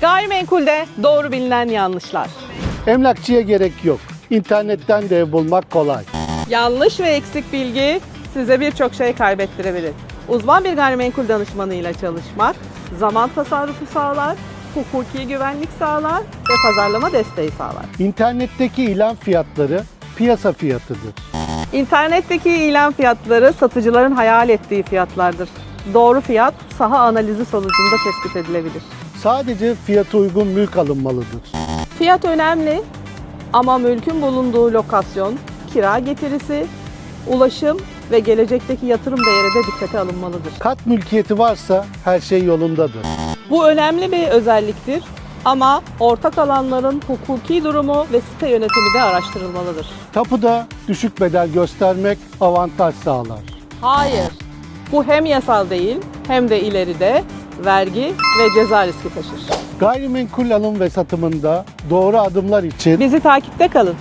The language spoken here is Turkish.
Gayrimenkulde doğru bilinen yanlışlar. Emlakçıya gerek yok. İnternetten de ev bulmak kolay. Yanlış ve eksik bilgi size birçok şey kaybettirebilir. Uzman bir gayrimenkul danışmanıyla çalışmak zaman tasarrufu sağlar, hukuki güvenlik sağlar ve pazarlama desteği sağlar. İnternetteki ilan fiyatları piyasa fiyatıdır. İnternetteki ilan fiyatları satıcıların hayal ettiği fiyatlardır. Doğru fiyat saha analizi sonucunda tespit edilebilir. Sadece fiyatı uygun mülk alınmalıdır. Fiyat önemli ama mülkün bulunduğu lokasyon, kira getirisi, ulaşım ve gelecekteki yatırım değeri de dikkate alınmalıdır. Kat mülkiyeti varsa her şey yolundadır. Bu önemli bir özelliktir ama ortak alanların hukuki durumu ve site yönetimi de araştırılmalıdır. Tapuda düşük bedel göstermek avantaj sağlar. Hayır, bu hem yasal değil hem de ileride vergi ve ceza riski taşır. Gayrimenkul alım ve satımında doğru adımlar için Bizi takipte kalın.